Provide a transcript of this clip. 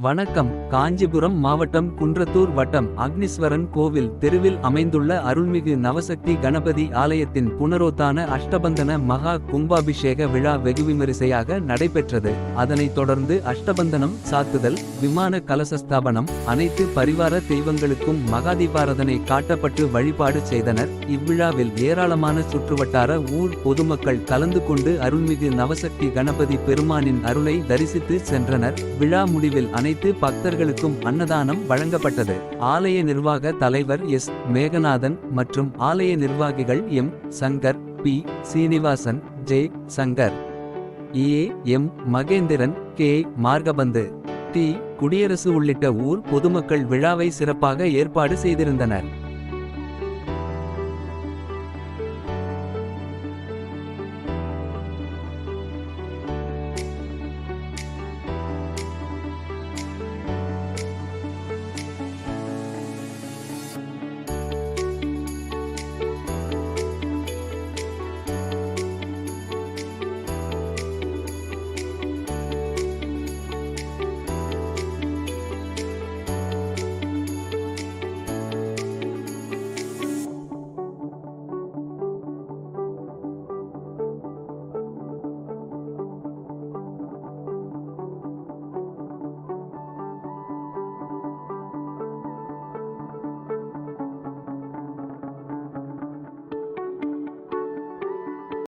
வணக்கம். காஞ்சிபுரம் மாவட்டம் குன்றத்தூர் வட்டம் அக்னீஸ்வரன் கோவில் தெருவில் அமைந்துள்ள அருள்மிகு நவசக்தி கணபதி ஆலயத்தின் புனரோத்தான அஷ்டபந்தன மகா கும்பாபிஷேக விழா வெகுவிமரிசையாக நடைபெற்றது. அதனைத் தொடர்ந்து அஷ்டபந்தனம் சாத்துதல் விமான கலசஸ்தாபனம் அனைத்து பரிவார தெய்வங்களுக்கும் மகாதிபாரதனை காட்டப்பட்டு வழிபாடு செய்தனர். இவ்விழாவில் ஏராளமான சுற்றுவட்டார ஊர் பொதுமக்கள் கலந்து கொண்டு அருள்மிகு நவசக்தி கணபதி பெருமானின் அருளை தரிசித்து சென்றனர். விழா முடிவில் அனைத்து பக்தர்களுக்கும் அன்னதானம் வழங்கப்பட்டது. ஆலய நிர்வாக தலைவர் எஸ். மேகநாதன் மற்றும் ஆலய நிர்வாகிகள் M. Shankar P. Srinivasan J. Shankar A. M. Mahendran K. Margabandhu T. Kudiyarasu உள்ளிட்ட ஊர் பொதுமக்கள் விழாவை சிறப்பாக ஏற்பாடு செய்திருந்தனர்.